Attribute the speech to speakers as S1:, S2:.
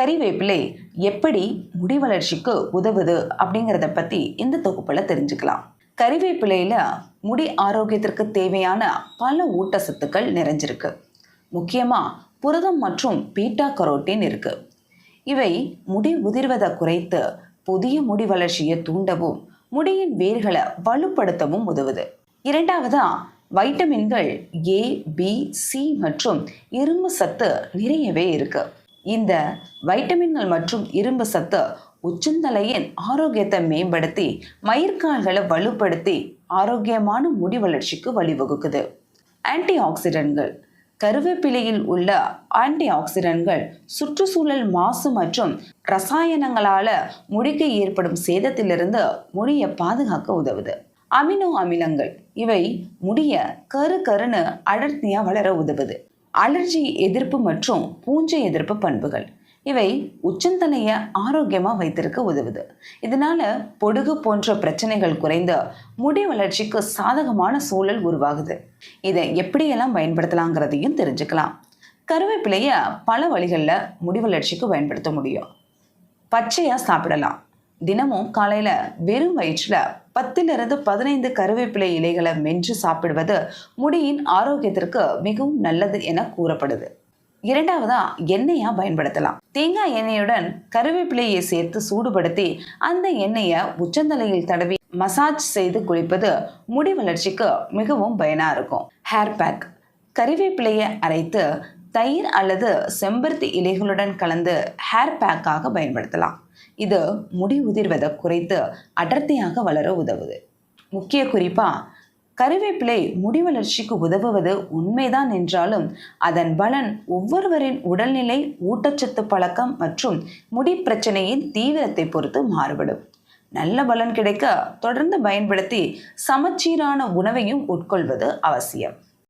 S1: கறிவேப்பிலை எப்படி முடி வளர்ச்சிக்கு உதவுது அப்படிங்கிறத பற்றி இந்த தொகுப்பில் தெரிஞ்சுக்கலாம். கறிவேப்பிலையில் முடி ஆரோக்கியத்திற்கு தேவையான பல ஊட்டச்சத்துக்கள் நிறைஞ்சிருக்கு. முக்கியமாக புரதம் மற்றும் பீட்டா கரோட்டின் இருக்குது இவை முடி உதிர்வதை குறைத்து புதிய முடி வளர்ச்சியை தூண்டவும் முடியின் வேர்களை வலுப்படுத்தவும் உதவுது. இரண்டாவதா வைட்டமின்கள் ஏ பி சி மற்றும் இரும்பு சத்து நிறையவே இருக்குது இந்த வைட்டமின்கள் மற்றும் இரும்பு சத்து உச்சந்தலையின் ஆரோக்கியத்தை மேம்படுத்தி மயிர்கால்களை வலுப்படுத்தி ஆரோக்கியமான முடி வளர்ச்சிக்கு வழிவகுக்குது. ஆன்டி ஆக்சிடென்ட்கள் கருவேப்பிலையில் உள்ள ஆன்டி ஆக்சிடென்ட்கள் சுற்றுச்சூழல் மாசு மற்றும் ரசாயனங்களால முடிக்கு ஏற்படும் சேதத்திலிருந்து முடியை பாதுகாக்க உதவுது. அமினோ அமிலங்கள். இவை முடிய கரு கருன்னு அடர்த்தியாக வளர உதவுது. அலர்ஜி எதிர்ப்பு மற்றும் பூஞ்சை எதிர்ப்பு பண்புகள். இவை உச்சந்தலையை ஆரோக்கியமாக வைத்திருக்க உதவுது. இதனால பொடுகு போன்ற பிரச்சனைகள் குறைந்து முடி வளர்ச்சிக்கு சாதகமான சூழல் உருவாகுது. இதை எப்படியெல்லாம் பயன்படுத்தலாங்கிறதையும் தெரிஞ்சுக்கலாம். கருவேப்பிலையை பல வழிகளில் முடி வளர்ச்சிக்கு பயன்படுத்த முடியும். பச்சையாக சாப்பிடலாம். தினமும் காலையில் வெறும் வயிற்றில் பத்திலிருந்து பதினைந்து கருவேப்பிலை இலைகளை மென்று சாப்பிடுவது முடியின் ஆரோக்கியத்திற்கு மிகவும் நல்லது என கூறப்படுது. இரண்டாவதா எண்ணெயா பயன்படுத்தலாம். தேங்காய் எண்ணெயுடன் கருவேப்பிலையை சேர்த்து சூடுபடுத்தி அந்த எண்ணெயை உச்சந்தலையில் தடவி மசாஜ் செய்து குளிப்பது முடி வளர்ச்சிக்கு மிகவும் பயனா இருக்கும். Hair pack. கறிவேப்பிலையை அரைத்து தயிர் அல்லது செம்பருத்தி இலைகளுடன் கலந்து ஹேர் பேக்காக பயன்படுத்தலாம். இது முடி உதிர்வதை குறைத்து அடர்த்தியாக வளர உதவுது. முக்கிய குறிப்பாக கருவேப்பிலை முடி வளர்ச்சிக்கு உதவுவது உண்மைதான் என்றாலும் அதன் பலன் ஒவ்வொருவரின் உடல்நிலை ஊட்டச்சத்து பழக்கம் மற்றும் முடி பிரச்சனையின் தீவிரத்தை பொறுத்து மாறுபடும். நல்ல பலன் கிடைக்க தொடர்ந்து பயன்படுத்தி சமச்சீரான உணவையும் உட்கொள்வது அவசியம்.